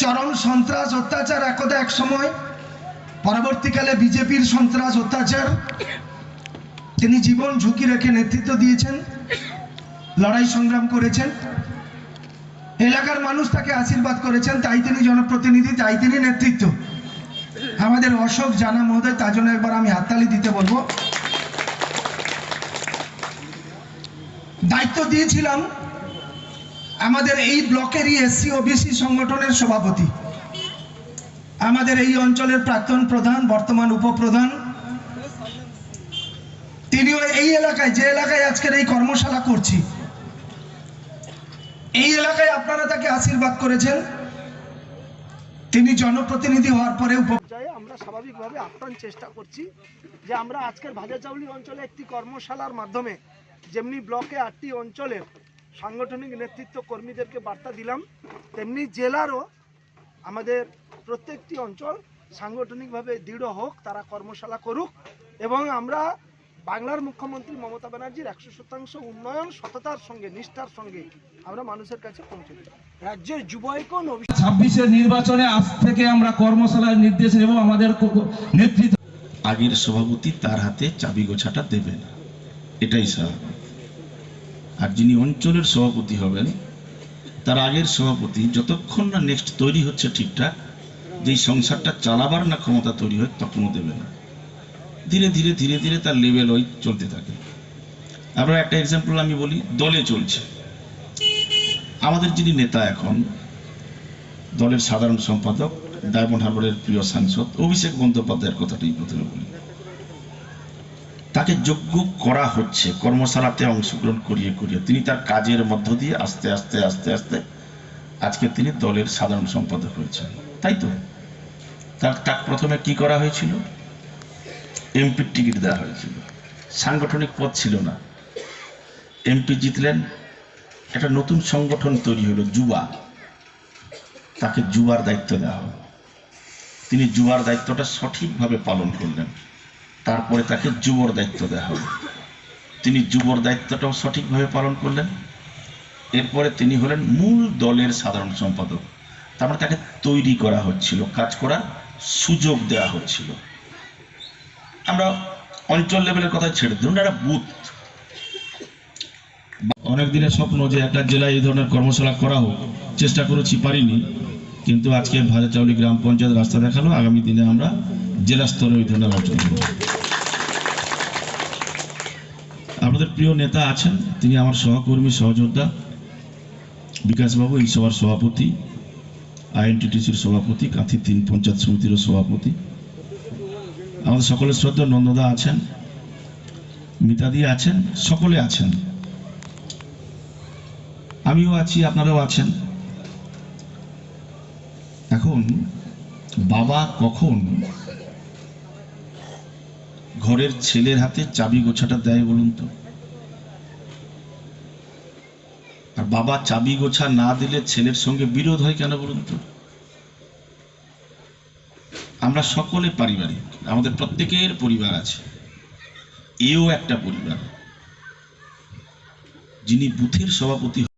চরম সন্ত্রাস, অত্যাচার একদা এক সময়। পরবর্তীকালে বিজেপির সন্ত্রাস, অত্যাচার। তিনি জীবন ঝুঁকি রেখে নেতৃত্ব দিয়েছেন, লড়াই সংগ্রাম করেছেন। এলাকার মানুষ তাকে আশীর্বাদ করেছেন, তাই তিনি জনপ্রতিনিধি, তাই তিনি নেতৃত্ব। আমাদের অশোক জানা মহোদয়, তার জন্য একবার আমি হাততালি দিতে বলব। দায়িত্ব দিয়েছিলাম আমাদের এই ব্লকেরই এসসি ওবিসি সংগঠনের সভাপতি। আমাদের এই অঞ্চলের প্রাক্তন প্রধান, বর্তমান উপপ্রধান। তিনিও এই এলাকায়, যে এলাকায় আজকের এই কর্মশালা করছি। এই এলাকায় আপনারা তাকে আশীর্বাদ করেছেন। তিনি জনপ্রতিনিধি হওয়ার পরে আমরা স্বাভাবিকভাবে আপ্রাণ চেষ্টা করছি যে আমরা আজকের ভাজাচাউলি অঞ্চলে একটি কর্মশালার মাধ্যমে যেমনি ব্লকে আটটি অঞ্চলের সাংগঠনিক নেতৃত্ব কর্মীদেরকে বার্তা দিলাম। তেমনি জেলারও আমাদের প্রত্যেকটি অঞ্চল সাংগঠনিকভাবে দৃঢ় হোক তারা কর্মশালা করুক এবং আমরা বাংলার মুখ্যমন্ত্রী মমতা ব্যানার্জির একশো শতাংশ উন্নয়ন সততার সঙ্গে নিষ্ঠার সঙ্গে আমরা মানুষের কাছে পৌঁছে দিই রাজ্যের যুব ঐকন ছাব্বিশের নির্বাচনে আজ থেকে আমরা কর্মশালার নির্দেশ নেব আমাদের নেতৃত্ব। আগের সভাপতি তার হাতে চাবি গোছাটা দেবে না। এটাই স্বাভাবিক। আর যিনি অঞ্চলের সভাপতি হবেন, তার আগের সভাপতি, যতক্ষণ না নেক্সট তৈরি হচ্ছে ঠিকঠাক, যেই সংসারটা চালাবার না ক্ষমতা তৈরি হয়, তখনও দেবে না। ধীরে ধীরে ধীরে ধীরে তার লেভেল ওই চলতে থাকে। আমরা একটা এক্সাম্পল আমি বলি, দলে চলছে। আমাদের যিনি নেতা এখন, দলের সাধারণ সম্পাদক, ডায়মন্ড হারবারের প্রিয় সাংসদ, অভিষেক বন্দ্যোপাধ্যায়ের কথাটাই প্রথমে বলি। তাকে যোগ্য করা হচ্ছে, কর্মশালাতে অংশগ্রহণ করিয়ে করিয়ে। তিনি তার কাজের মধ্য দিয়ে আস্তে আস্তে আস্তে আস্তে আজকে তিনি দলের সাধারণ সম্পাদক হয়েছেন। তাই তো? তার তার প্রথমে কি করা হয়েছিল? এমপির টিকিট দেওয়া হয়েছিল। সাংগঠনিক পদ ছিল না। এমপি জিতলেন। একটা নতুন সংগঠন তৈরি হলো, যুবা। তাকে যুবার দায়িত্ব দেওয়া হলো। তিনি যুবার দায়িত্বটা সঠিকভাবে পালন করলেন। তারপরে তাকে যুবর দায়িত্ব দেওয়া হলো তিনি যুবর দায়িত্বটাও সঠিকভাবে পালন করলেন। এরপরে তিনি হলেন মূল দলের সাধারণ সম্পাদক। তার মানে তাকে তৈরি করা হচ্ছিল, কাজ করার সুযোগ দেওয়া হচ্ছিল। আমরা অঞ্চল লেভেলের কথা ছেড়ে ধরুন একটা বুথ। অনেক দিনের স্বপ্ন যে একটা জেলায় এই ধরনের কর্মশালা করা হোক, চেষ্টা করেছি, পারিনি। কিন্তু আজকে ভাজাচাউলি গ্রাম পঞ্চায়েত রাস্তা দেখাল, আগামী দিনে আমরা জেলা স্তরে ওই ধরনের আলোচনা করব। আমাদের প্রিয় নেতা আছেন, তিনি আমার সহকর্মী, সহযোদ্ধা। বিকাশবাবু, এই সভার সভাপতি। আইএনটিটিসির সভাপতি, কাঁথি তিন পঞ্চায়েত সমিতিরও সভাপতি। আমাদের সকলের শ্রদ্ধা, নন্দদা আছেন, মিতাদি আছেন, সকলে আছেন। আমিও আছি, আপনারাও আছেন। এখন, বাবা কখন ঘরের ছেলের হাতে চাবি গোছাটা দেয় বলুন তো আর বাবা চাবি গোছা না দিলে ছেলের সঙ্গে বিরোধ হয় কেন বলুন তো? আমরা সকলে পারিবারিক, আমাদের প্রত্যেকের পরিবার আছে। এও একটা পরিবার। যিনি বুথের সভাপতি